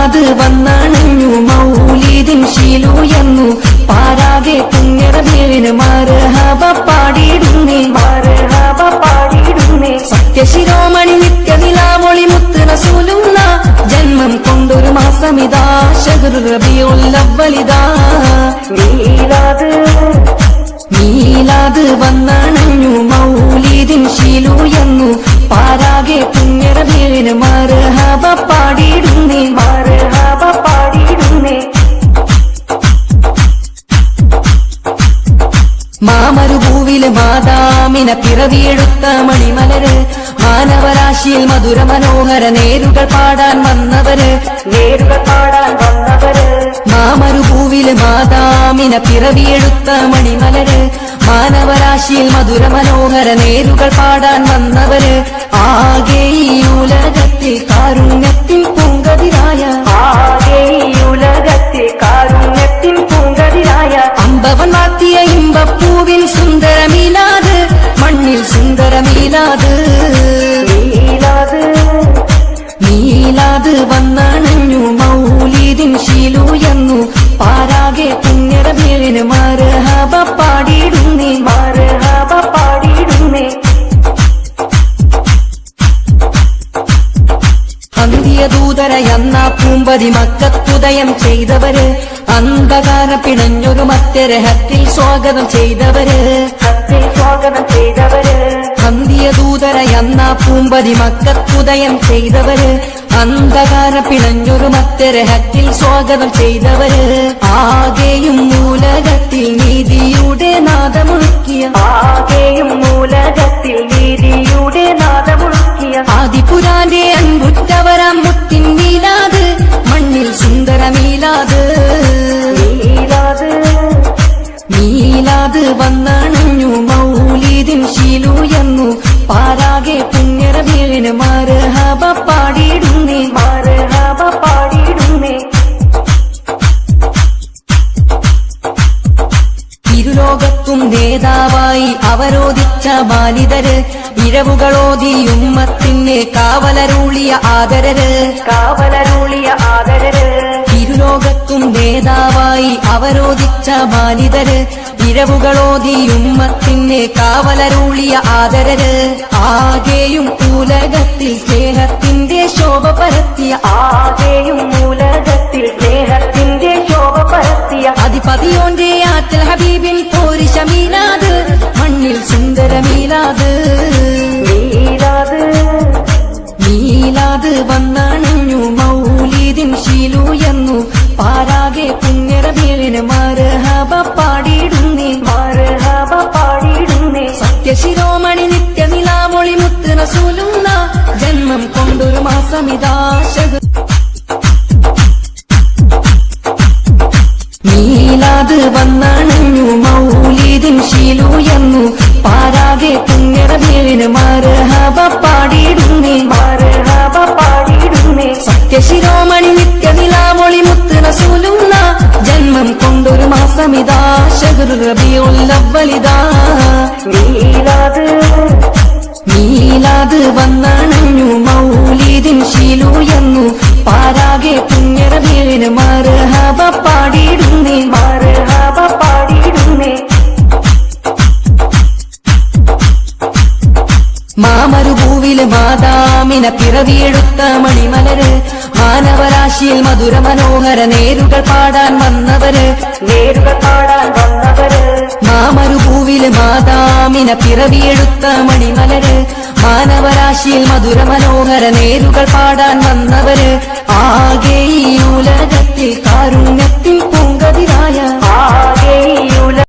മീലാത് വന്നണഞ്ഞു. മൗലീദിൻ എന്നു. പാരാകെ പുണ്യറബീവിന് മരഹബ പാടിയിടുന്നേ. മരഹബ പാടിയിടുന്നേ. സത്യശിരോമണി നിത്യനിലാമൊളി മുത്ത് റസൂലുന്ന ജന്മം കൊണ്ടൊരു മാസമിതാ. ശഹറു നീലാത്. നീലാത് മീലാത് വന്നണഞ്ഞു. മൗലീദിൻ എന്നു. പാരാകെ പുണ്യറബീവിന് മരഹബ മാമരുഭൂവിൽ മാതാമിന പിറവിയെടുത്ത മണിമലര് മാനവരാശിയിൽ മധുര മനോഹര നേരുകൾ പാടാൻ വന്നവര്. നേരുകൾ പാടാൻ വന്നവര്. മാമരുഭൂവിൽ മാതാമിന പിറവിയെടുത്ത മണിമലര് മാനവരാശിയിൽ മധുര മനോഹര നേരുകൾ പാടാൻ വന്നവര്. ആകെ ഈ ഉലകത്തിൽ കാരുണ്യത്തിൻ പൊങ്കതിരായ ആകെ ഈ സുന്ദരമീലാത് നീലാത്. നീലാത് വന്നണഞ്ഞു മൗലിരിൻ ശീലു എന്നു. പാരാകെ പുണ്യറബീവിന് മരഹബ പാടിയിടുന്നേ മരഹബ പാടിയിടുന്നേ അന്ത്യദൂതരയെന്ന പൂമ്പതി മക്കത്തുദയം ചെയ്തവര്. അന്ധകാര പിണഞ്ഞൊരു മത്യരഹത്തിൽ സ്വാഗതം ചെയ്തവര്. സ്വാഗതം ചെയ്തവര്. അന്ത്യദൂതരയെന്ന പൂമ്പതി മക്കത്തുദയം ചെയ്തവര്. അന്ധകാര പിണഞ്ഞൊരു മത്തരഹത്തിൽ സ്വാഗതം ചെയ്തവര്. ആകെയും മൂലകത്തിൽ നീതിയുടെ നാദമുക്കിയ ആകെയും മൂലകത്തിൽ നീതിയുടെ നാദമുക്കിയ ആദിപുരാന്റെ അൻപുറ്റവരാം മുത്തിൻ മീലാത് മണ്ണിൽ സുന്ദര മീലാത് മീലാത് മീലാത് വന്നണഞ്ഞു പുണ്യറബീവിന് മരഹബ പാടിയിടുന്നേ. മരഹബ പാടിയിടുന്നേ. ഇരുലോകത്തും നേതാവായി അവരോധിച്ച ബാലിതര് ഇരവുകളോതി ഉമ്മത്തിന്റെ കാവലരൂളിയ ആദരര്. കാവലരൂളിയ ആദരര്. ഇരുലോകത്തും നേതാവായി അവരോധിച്ച ബാലിതര് ഇരവുകളോതി ഉമ്മത്തിന്റെ കാവലരൂളിയ ആദരര്. ആകെയും ഉലകത്തിൽ സ്നേഹത്തിന്റെ ശോഭ പരത്തിയ ആകെയും ഉലകത്തിൽ സ്നേഹത്തിന്റെ ശോഭ പരത്തിയ. അതിപതിയോന്റെ ആറ്റൽ ഹബീബിൻ പോരിശ മീലാത് മണ്ണിൽ സുന്ദര മീലാത് വന്നണഞ്ഞു. മൗലീദിൻ എന്നു. പാരാകെ പുണ്യറബീവിന് മരഹബ പാടിയിടുന്നേ. മരഹബ പാടിയിടുന്നേ. സത്യശിരോമണി നിത്യനിലാമൊളി മുത്ത് റസൂലുന്ന ജന്മം കൊണ്ടൊരു മാസമിതാ ശഹ മീലാത് വന്നണഞ്ഞു. മൗലീദിൻ ശീലുയർന്നു ശഹറു റബിയുല്ലവലിതാ മീലാത് വന്നണഞ്ഞു മൗലീദിൻ ശീലുയർന്നു പാരാകെ പുണ്യറബീവിന് മരഹബ പാടിയിടുന്നേ. മരഹബ പാടിയിടുന്നേ. മാമരുഭൂവിൽ മാതാമിന പിറവിയെടുത്ത മണിമലര്. മാനവരാശിയിൽ മധുര മനോഹര നേരുകൾ പാടാൻ വന്നവര്. നേരുകൾ മാതാമിന പിറവിയെടുത്ത മണിമലര് മാനവരാശിയിൽ മധുര മനോഹര നേരുകൾ പാടാൻ വന്നവര് ആകെ ഈ ഉലകത്തിൽ കാരുണ്യത്തിൽ പൂങ്കതിരായ